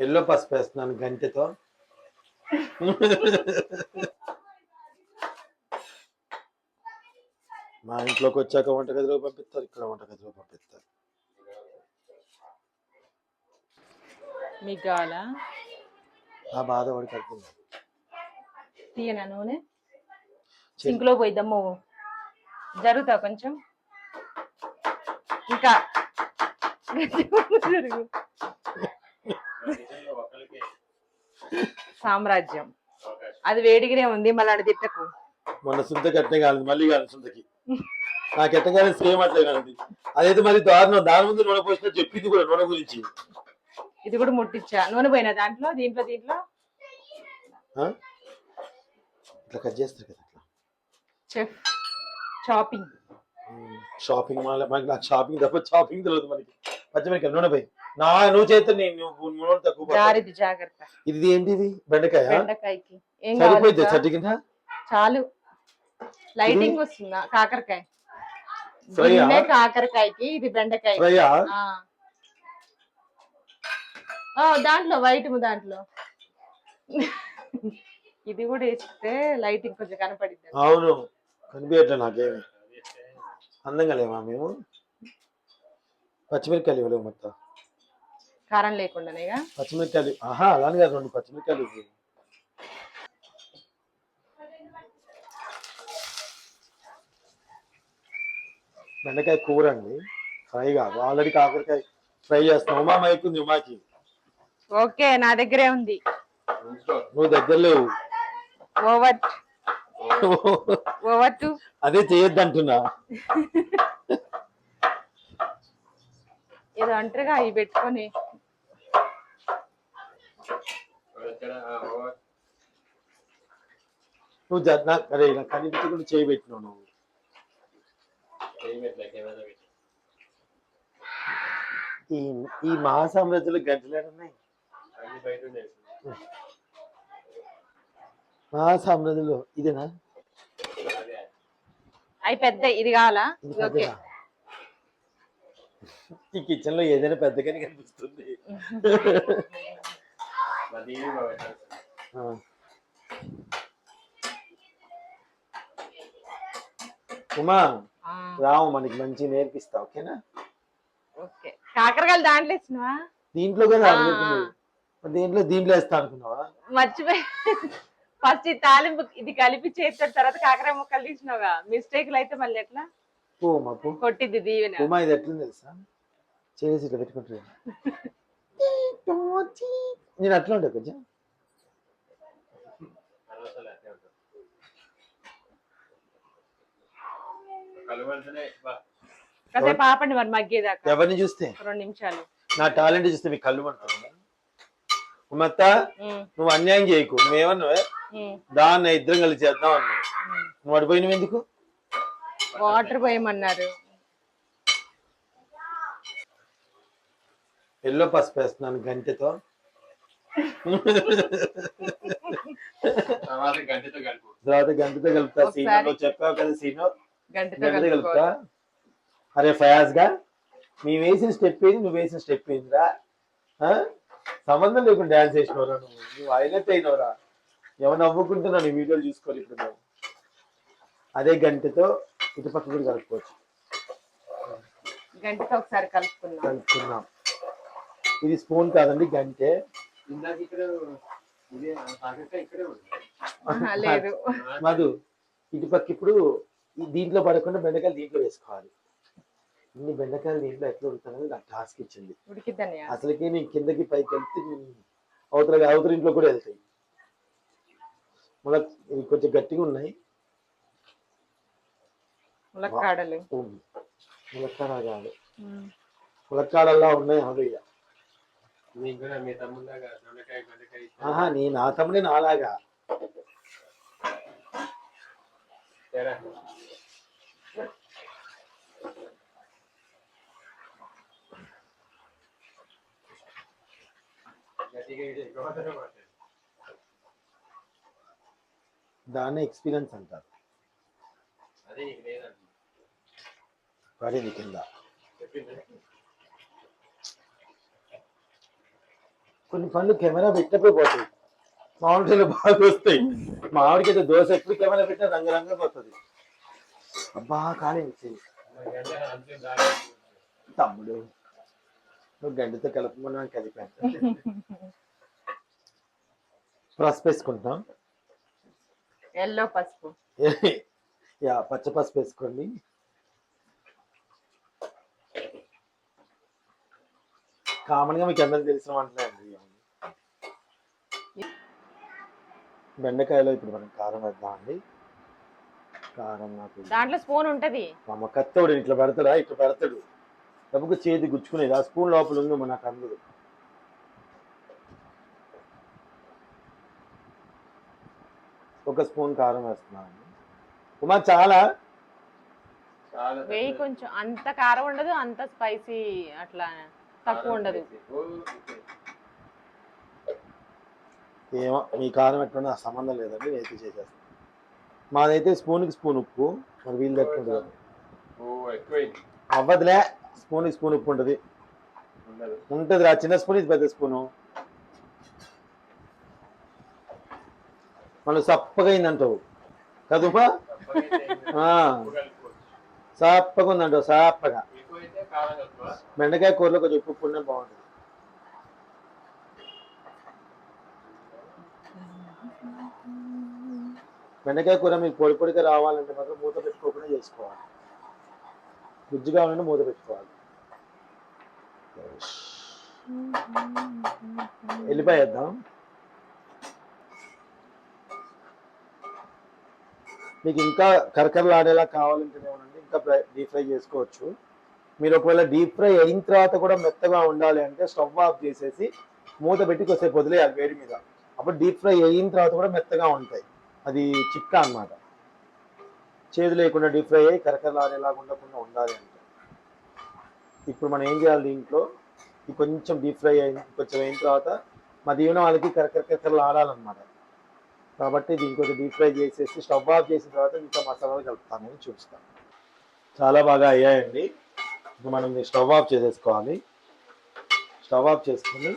Yellow పసుపు వేస్తున్నాను గంటెతో. మా ఇంట్లోకి వచ్చాక వంటగదిలో పంపిస్తారు ఇక్కడ వంటగదిలో పంపిస్తారు. మీకు కావాలా ఆ బాధ వాడికి అర్థం కాదు. తీయనా నూనె? చెయ్యి. సింక్లో పోయిద్దాము జరుగుతా కొంచెం. ఇంకా. జరుగు సామ్రాజ్యం. అది వేడిగానే ఉంది మళ్ళీ తిట్టకు. మొన్న సుంత కట్టే కాలేదు మళ్ళీ కాదు సుంతకి. నాకు ఎట్టగానే సేమ్ అట్లే కాలేదు అదైతే మరి దారుణం దాని ముందు నూనె పోసిన చెప్పింది కూడా నూనె గురించి. ఇది కూడా ముట్టించా. నూనె పోయినా దాంట్లో దీంట్లో దీంట్లో? ఇట్లా కట్ చేస్తారు కదా చెఫ్ షాపింగ్. షాపింగ్ మాల్ మనకి నాకు షాపింగ్ తప్ప షాపింగ్ తెలియదు మనకి. పచ్చిమిరకాయ నూనె పోయి. నా నువ్వు చేస్తే నువ్వు తక్కువ పడతావు. జారిది జాగ్రత్త. ఇది ఏంటిది? బెండకాయ? బెండకాయకి. ఏం సరిపోయింది? చట్టి కింద చాలు. లైటింగ్ వస్తుందా? కాకరకాయ. ఫ్రై కాకరకాయకి ఇది బెండకాయ దాంట్లో వైట్ దాంట్లో. ఇది కూడా వేస్తే లైటింగ్ కొంచెం కనపడిద్ది. అవును. కనిపించట్లే నాకేమి. అందంగా లేవా మేము? పచ్చిమిరకాయలు ఇవ్వలేవు మొత్తం. కారం లేకుండానేగా? పచ్చిమిరకాయలు ఆహా అలానే కాదు రెండు పచ్చిమిరకాయలు. బెండకాయ కూర అండి ఫ్రై కాదు. ఆల్రెడీ కాకరకాయ ఫ్రై చేస్తాం ఉమా మైకుంది ఉమాకి. ఓకే నా దగ్గరే ఉంది. నువ్వు దగ్గర లేవు. ఓవర్. Over to. అదే చేయొద్దు అంటున్నా ఏదో అంటారుగా అవి పెట్టుకొని నువ్వు జ- నా అరే నా కనిపించకుండా చేయి పెట్టినావు నువ్వు. ఈ ఈ మహాసామ్రాజ్యంలో గంటలు ఉన్నాయి మహాసామ్రాజ్యంలో ఇదేనా? అవి పెద్ద ఇది కావాలా? ఈ కిచెన్లో ఏదైనా పెద్దగానే కనిపిస్తుంది. ఉమా రావు మనకి మంచి నేర్పిస్తా ఓకేనా? ఓకే. కాకరకాయలు దాంట్లో ఇచ్చినవా దీంట్లో కదా దీంట్లో దీంట్లో వేస్తా అనుకున్నావా? మర్చిపోయి. ఫస్ట్ ఈ తాలింపు ఇది కలిపి చేస్తాడు తర్వాత కాకర ముక్కలు తీసినావుగా. మిస్టేక్లు అయితే మళ్ళీ ఎట్లా? కొట్టిద్ది దీవెన. ఉమా ఇది ఎట్లుంది తెలుసా? చేసి ఇట్లా పెట్టుకుంటున్నా నేను అట్లా ఉండే కొంచెం కాసేపు ఆపండి మరి మగ్గేదాకా. ఎవరిని చూస్తే? రెండు నిమిషాలు. నా టాలెంట్ చూస్తే మీకు కళ్ళు పడుతుంది ఉమ్మత్త ఉమ్, నువ్వు అన్యాయం చేయకు. ఉమ్, దాన్ని ఇద్దరం కలిసి చేద్దాం అన్నావు. ఉమ్. నువ్వు అడిపోయినవి ఎందుకు? వాటర్ పోయమన్నారు. ఎల్లో పసుపు వేస్తున్నాను గంటెతో. తర్వాత గంటతో కలుపుతా. సీను చెప్పావు కదా సీను? గంటతో గంటతో కలుపుతా? అరే ఫయాజ్గా మేము వేసిన స్టెప్ ఏంది నువ్వు వేసిన స్టెప్ ఏందిరా? ఆ? సంబంధం లేకుండా డాన్స్ చేసినవరా నువ్వు? నువ్వు హైలైట్ అయినవరా ఎవరు నవ్వుకుంటున్నా నీ వీడియోలు చూసుకోవాలి ఇప్పుడు నువ్వు? అదే గంటతో ఇటు పక్క కూడా కలుపుకోవచ్చు. గంటతో ఒకసారి కలుపుకున్నాం కలుపుకున్నాం ఇది స్పూన్ కాదండి గంటే. లేదు. మధు ఇటు పక్క ఇప్పుడు దీంట్లో పడకుండా బెండకాయలు దీంట్లో వేసుకోవాలి. ఇన్ని బెండకాయలు దీంట్లో ఎట్లా ఉడుకుతానని నాకు టాస్క్ ఇచ్చింది. అసలుకి నేను కిందకి పైకి వెళ్తే అవతల అవతల ఇంట్లో కూడా వెళ్తాయి. మళ్ళీ ఇవి కొంచెం గట్టిగా ఉన్నాయి. ములక్కాడలు. ఉమ్. ములక్కాడ కాదు. ములక్కాడల్లా ఉన్నాయి అవి నీ నా తమ్ముడే నాలాగా. దాన్ని ఎక్స్పీరియన్స్ అంటారు. పడింది కింద. కొన్ని పనులు కెమెరా పెట్టకపోయి పోతాయి. మామిడికాయలు బాగా వస్తాయి. మామిడికైతే దోశ ఎప్పుడు కెమెరా పెట్టినా రంగురంగుగా పోతుంది అబ్బా కాలేదు తమ్ముడు నువ్వు గంటతో కలపమని కలిపాను పసుపు వేసుకుంటాం. ఎల్లో పసుపు. యా పచ్చ పసుపు వేసుకోండి. కామన్గా మీకు అందరికి తెలిసిన వంటలే అండి. బెండకాయలో ఇప్పుడు మనం కారం వేద్దామండి కారం నాకు దాంట్లో స్పూన్ ఉంటది. మా కత్తోడు ఇట్లా పెడతాడా? ఇట్లా పెడతాడు. డబ్బుకు చేతి గుచ్చుకునేది ఆ స్పూన్ లోపల ఉంది మన నాకు అందదు ఒక స్పూన్ కారం వేస్తున్నాను ఉమా చాలా? వేయి కొంచెం. అంత కారం ఉండదు అంత స్పైసీ అట్లా తక్కువ ఉండదు. ఏమో మీ కారం ఎట్లా నాకు సంబంధం లేదండి నేనైతే చేసేస్తాను మాదైతే స్పూన్కి స్పూన్ ఉప్పు మరి వీళ్ళు తట్టుకుంటుంది ఎక్కువైంది అవ్వదులే స్పూన్కి స్పూన్ ఉప్పు ఉంటుంది. ఉండదు ఉంటుంది రా చిన్న స్పూన్ ఇది పెద్ద స్పూను. మనం సప్పగా అయిందంటావు. కదుపా ఆ, సప్పగా ఉందంటావు సప్పగా. ఎక్కువ బెండకాయ కూరలో కొంచెం ఉప్పు ఉప్పు బాగుంటుంది. బెండకాయ కూర మీకు పొడి పొడిగా రావాలంటే మాత్రం మూత పెట్టుకోకుండా చేసుకోవాలి. గుజ్జు కావాలంటే మూత పెట్టుకోవాలి. వెళ్ళిపోయి వేద్దాం. మీకు ఇంకా కరకరలాడేలా కావాలంటేనేమోనండి ఇంకా డీప్ ఫ్రై చేసుకోవచ్చు. మీరు ఒకవేళ డీప్ ఫ్రై అయిన తర్వాత కూడా మెత్తగా ఉండాలి అంటే స్టవ్ ఆఫ్ చేసేసి మూత పెట్టి కొద్దిసేపు వదిలేయాలి వేడి మీద. అప్పుడు డీప్ ఫ్రై అయిన తర్వాత కూడా మెత్తగా ఉంటాయి. అది చిట్కా అన్నమాట. చేదు లేకుండా డీప్ ఫ్రై అయ్యి కరకరలాడేలాగా ఉండకుండా ఉండాలి అంటే. ఇప్పుడు మనం ఏం చేయాలి దీంట్లో? ఇది కొంచెం డీప్ ఫ్రై అయిన కొంచెం అయిన తర్వాత మా దీవెన వాళ్ళకి కరకర కరకరలు ఆడాలన్నమాట కాబట్టి దీన్ని కొంచెం డీప్ ఫ్రై చేసేసి స్టవ్ ఆఫ్ చేసిన తర్వాత ఇంకా మసాలాలు కలుపుతానని చూపిస్తాను. చాలా బాగా అయ్యాయండి. ఇప్పుడు మనం స్టవ్ ఆఫ్ చేసేసుకోవాలి. స్టవ్ ఆఫ్ చేసుకుని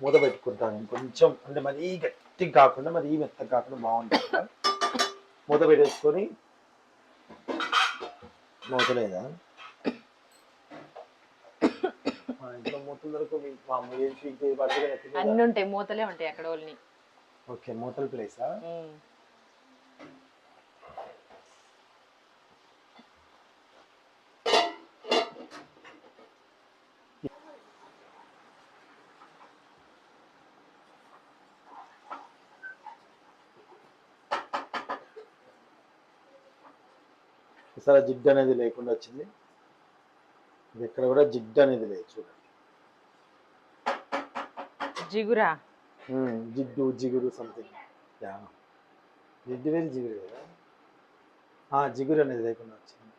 మూత పెట్టుకుంటాను. కొంచెం అంటే మరీ గట్టిగా కాకుండా మరీ మెత్తగా కాకుండా బాగుంటుంది. మూత పెట్టేసుకొని మూత లేదా మా ఇంట్లో మూతల వరకు మీ అమ్మ ఏం? అన్ని ఉంటాయి. మూతలే ఉంటాయి అక్కడ వాళ్ళని ఓకే మూతల ప్లేసా? సరే జిడ్డు అనేది లేకుండా వచ్చింది. ఇది ఇక్కడ కూడా జిడ్డు అనేది లేదు చూడండి. జిగురా? జిడ్డు జిగురు సంథింగ్ జిడ్డు వేరు జిగురు కదా ఆ, జిగురు అనేది లేకుండా వచ్చింది.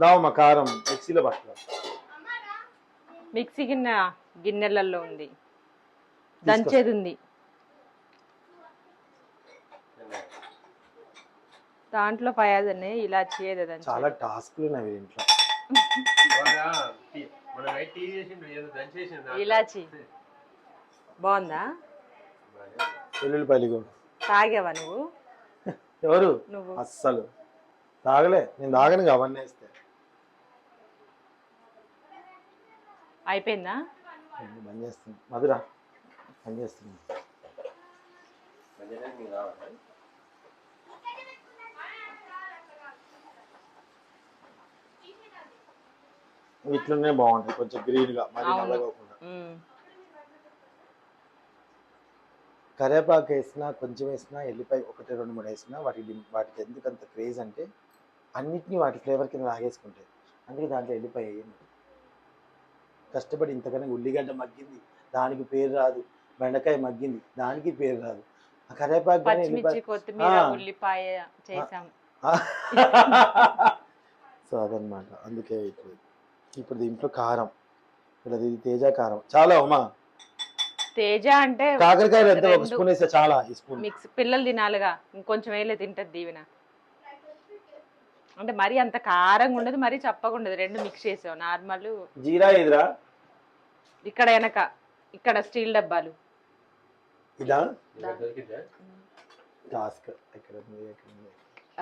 దావమ్మ కారం మిక్సీలో పట్టుకో. మిక్సీ గిన్నె గిన్నెలలో ఉంది. దంచేది ఉంది. దాంట్లో పయాజనే ఇలా చేయదు చాలా టాస్క్లు ఉన్నాయి ఇంట్లో. ఇలాచి బాగుందా? వెల్లుల్లిపాయలు తాగావా నువ్వు? ఎవరు? నువ్వు. అస్సలు. తాగలే నేను తాగను అవన్నీ వేస్తే. అయిపోయిందా? బంద్ చేస్తుంది మధురా బంద్ చేస్తుంది ఇట్లనే బాగుంటుంది కొంచెం గ్రీన్గా మరి. నల్లగోకుండా ఉమ్. కరివేపాకు వేసినా కొంచెం వేసినా ఎల్లిపాయ ఒకటి రెండు మూడు వేసినా వాటికి వాటికి ఎందుకు అంత క్రేజ్ అంటే అన్నిటినీ వాటి ఫ్లేవర్ కింద లాగేసుకుంటాయి. అందుకే దాంట్లో ఎల్లిపాయ వేయండి కష్టపడి ఇంతకన్నా ఉల్లిగడ్డ మగ్గింది దానికి పేరు రాదు. బెండకాయ మగ్గింది దానికి పేరు రాదు. ఆ. ఉల్లిపాయ చేసాం సో అదనమాట అందుకే ఇప్పుడు ఇప్పుడు దీంట్లో కారం. ఇలా ఇది తేజ కారం. చాలా ఉమా? తేజ అంటే కాకరకాయలు ఎంత? ఒక. స్పూన్ వేస్తే చాలా ఈ స్పూన్. మిక్స్ పిల్లలు తినాలిగా. ఇంకొంచెం వేయలే తింటది దీవెన. అంటే మరి అంత కారంగా ఉండదు మరి చప్పగా ఉండదు. రెండు మిక్స్ చేసావు నార్మల్. జీరా ఎదురా ఇక్కడ వెనక ఇక్కడ స్టీల్ డబ్బాలు. ఉంది?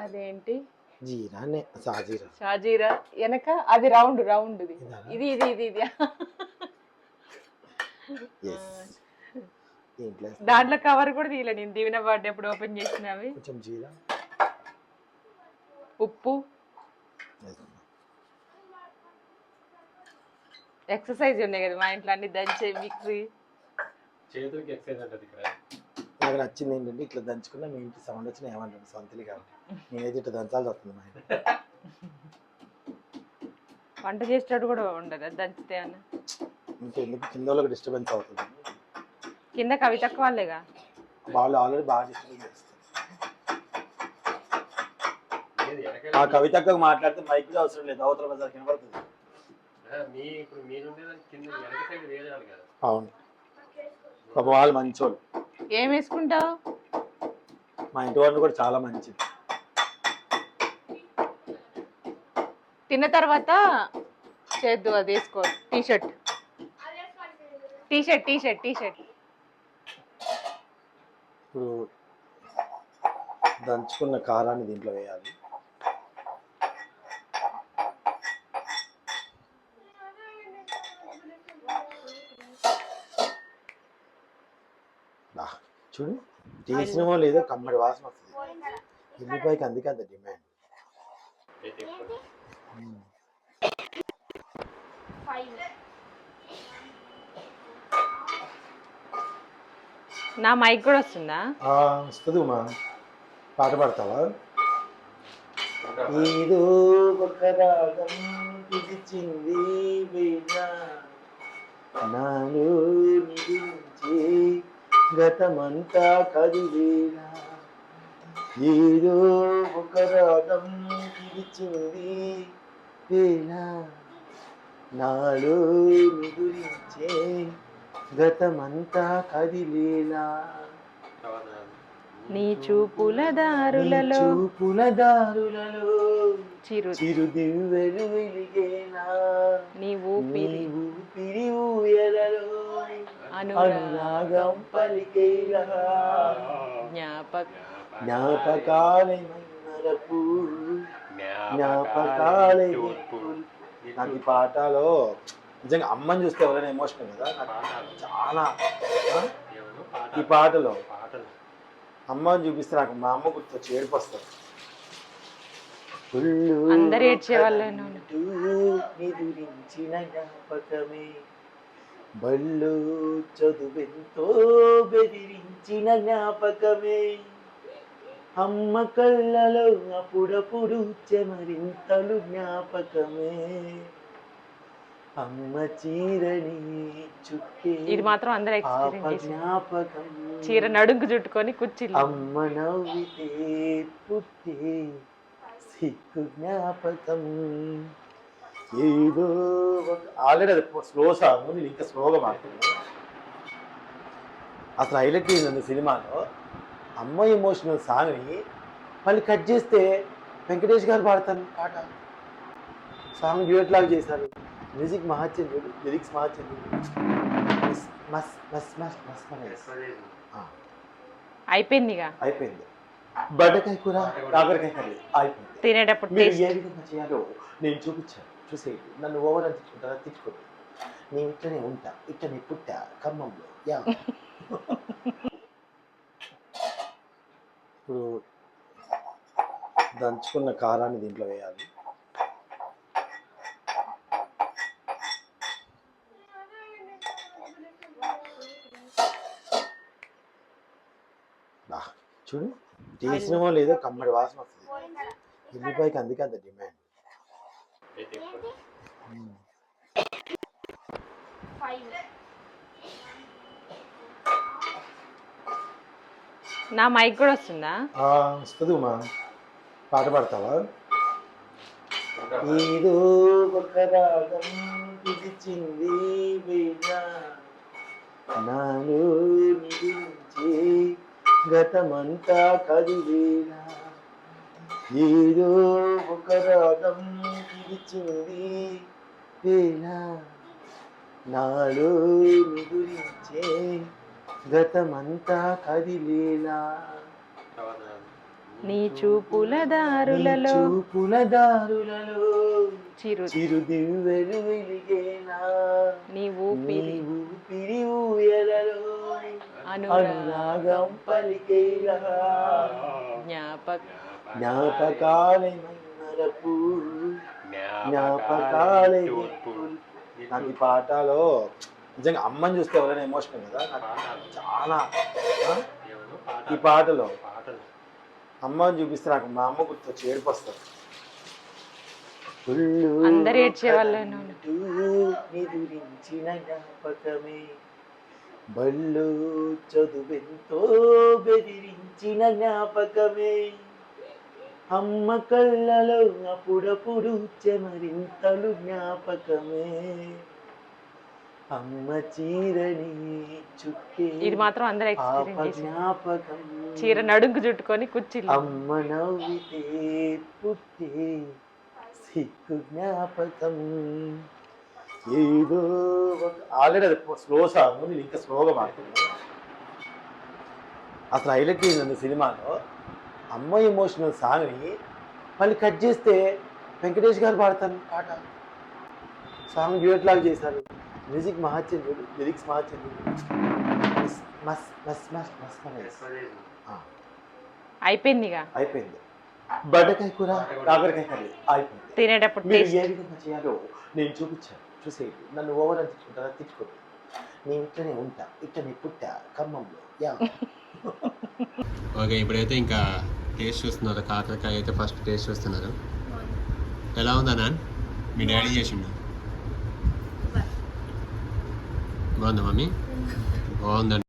అదేంటి? జీరానే సాజీరా షాజీరా. వెనక అది రౌండ్ రౌండ్ ఇది ఇదా? ఇది ఇది ఇది. ఎస్ దీంట్లో కవర్ కూడా తీయలే నేను. దీవెన బర్త్డే ఎప్పుడు ఓపెన్ చేసినవి కొంచెం జీరా. ఉప్పు. ఎక్సర్సైజ్ ఉన్నాయి కదా మా ఇంట్లో అన్ని దంచే మిక్సీ చేతులకి ఎక్సైజ్ అంటది ఇక్కడ. నాకు నచ్చింది ఏంటంటే ఇట్లా దంచుకున్నా మీ ఇంటి సౌండ్ వచ్చిన ఏమంటాను సొంతలు కాబట్టి. నేనైతే ఇట్లా దంచాల్సి వస్తుంది మా ఇంట్లో. వంట చేసేటప్పుడు కూడా ఉండదు అది దంచితే అన్న ఇంకెందుకు కింద వాళ్ళకి డిస్టర్బెన్స్ అవుతుంది. కింద కవితక్క వాళ్ళేగా? వాళ్ళు ఆల్రెడీ బాగా డిస్టర్బెన్స్ చేస్తారు. ఆ కవితకు మాట్లాడితే మైక్ కూడా అవసరం లేదు అవతల బజార్ కనబడుతుంది ఆ, మీ ఇప్పుడు మీరు ఉండేదానికి కింద వెనక సైడ్ వేయాలి కదా. అవును. పాప వాళ్ళు మంచోళ్ళు. ఏం వేసుకుంటావు? మా ఇంటి వాళ్ళు కూడా చాలా మంచిది. తిన్న తర్వాత చేద్దు అది వేసుకో. T shirt T shirt T shirt T shirt ఇప్పుడు దంచుకున్న కారాన్ని దీంట్లో వేయాలి. చూడు తీసినమో లేదో కమ్మడి వాసన వస్తుంది. ఎల్లిపాయకి అందుకే అంత డిమాండ్. నా మైక్ కూడా వస్తుందా? వస్తుంది ఉమా. పాట పాడతావా? ఏదో ఒక రాగం పిలిచింది వీణ. నాలో నిలిచే గతమంతా కదివేళ ఏదో ఒక రాగం పిలిచింది. వేళ నాలో నిదురించే గతమంతా కదిలేలా నీ చూపుల దారులలో చూపుల దారులలో చిరు చిరు దివ్వెలు నీ ఊపిరి ఊపిరి ఊయలలో అనురాగం పలికేలా జ్ఞాపక జ్ఞాపకాలే మరపు జ్ఞాపకాలే నాకు ఈ పాటలో నిజంగా అమ్మని చూస్తే ఎవరైనా ఎమోషనల్ కదా? నాకు చాలా? ఈ పాటలో అమ్మని చూపిస్తే నాకు మా అమ్మ గుర్తొచ్చి ఏడుపు వస్తుంది అందరు ఏడ్చేవాళ్ళేను. బళ్ళు చదువెంతో బెదిరించిన జ్ఞాపకమే. అమ్మ కళ్ళలో అప్పుడప్పుడు చెమరింతలు జ్ఞాపకమే. అమ్మ చీరని చుట్టే ఇది మాత్రం అందరు ఎక్స్పీరియన్స్ జ్ఞాపకం. చీర నడుంకు చుట్టుకొని కుర్చీలు అమ్మ నవ్వితే పుట్టే సిక్కు జ్ఞాపకం. ఏదో ఆల్రెడీ అది స్లో సాంగ్ నేను ఇంకా స్లోగా మాట్లాడుతున్నాను అసలు హైలైట్ అయింది సినిమాలో అమ్మ ఎమోషనల్ సాంగ్ని మళ్ళీ కట్ చేస్తే వెంకటేష్ గారు పాడతారు పాట. సాంగ్ డ్యూయట్ లాగా చేశారు. మ్యూజిక్ మార్చింది లిరిక్స్ మస్ ఆ. అయిపోయింది ఇక. అయిపోయింది. బెండకాయ కూర కాకరకాయ కర్రీ. అయిపోయింది. తినేటప్పుడు మీరు ఏ విధంగా చేయాలో నేను చూపించాను. చూసేయండి నన్ను ఓవర్ అని తిట్టుకుంటారా తిట్టుకోండి నేను ఇట్లనే ఉంటా ఇట్లనే పుట్టా ఖమ్మంలో. యా. ఇప్పుడు దంచుకున్న కారాన్ని దీంట్లో వేయాలి. చూడు తీసినమో లేదో కమ్మడి వాసన వస్తుంది. ఎల్లిపాయకి అందుకే అంత డిమాండ్. నా మైక్ కూడా వస్తుందా? వస్తుంది ఉమా. పాట పాడతావా? ఇంకా ఏదో ఒక రాగం పిలిచింది వీణ నాలో నిలిచే గతమంతా కదివేనా ఏదో ఒక రాగం పిలిచింది. వేళ నాలో నిదురించే గతమంతా కదిలేలా. నీ చూపుల దారులలో చూపుల దారులలో చిరు చిరు దివ్వెలు వెలిగేలా. నీ ఊపిరి ఊపిరి ఊయలలో అనురాగం పలికేలా. జ్ఞాపక జ్ఞాపకాలే జ్ఞాపకాలే నాకు ఈ పాటలో నిజంగా అమ్మని చూస్తే ఎవరైనా ఎమోషనల్ కదా నాకు చాలా ఆ? ఈ పాటలో పాటలు అమ్మని చూపిస్తే నాకు మా అమ్మ గుర్తొచ్చి ఏడుపు వస్తుంది అందరు ఏడ్చేవాళ్ళేనా? నిదురించిన జ్ఞాపకమే బళ్ళు చదువెంతో బెదిరించిన జ్ఞాపకమే అమ్మ కళ్ళలో అప్పుడప్పుడు చెమరింతలు జ్ఞాపకమే. అమ్మ చీరని చుట్టే ఇది మాత్రం అందరు ఎక్స్పీరియన్స్ జ్ఞాపకం. చీర నడుంకు చుట్టుకొని కుర్చీలు అమ్మ నవ్వితే పుట్టే సిక్కు జ్ఞాపకం. ఏదో ఆల్రెడీ అది స్లో సాంగ్ నేను ఇంకా స్లోగా మాట్లాడుతున్నాను అసలు హైలైట్ ఏంటంటే సినిమాలో? అమ్మ ఎమోషనల్ సాంగ్ని మళ్ళీ కట్ చేస్తే వెంకటేష్ గారు పాడతారు. పాట. సాంగ్ డ్యూయట్ లాగా చేశారు. మ్యూజిక్ మార్చింది లిరిక్స్ ఆ. అయిపోయింది అయిపోయింది. బెండకాయ కూర కాకరకాయ కర్రీ అయిపోయింది. తినేటప్పుడు మీరు ఏ విధంగా చేయాలో నేను చూపించాను. చూసేయండి. నన్ను ఓవర్ అని తిట్టుకుంటారా తిట్టుకోండి. నేను ఇట్లనే ఉంటా. ఇట్లనే పుట్టా ఖమ్మంలో యా. ఓకే ఇప్పుడైతే ఇంకా టేస్ట్ చూస్తున్నారు? కాకరకాయ అయితే ఫస్ట్ టేస్ట్ చూస్తున్నారు. ఎలా ఉందా నాన్? మీ డాడీ చేసిండు బాగుందా. మమ్మీ? బాగుందంట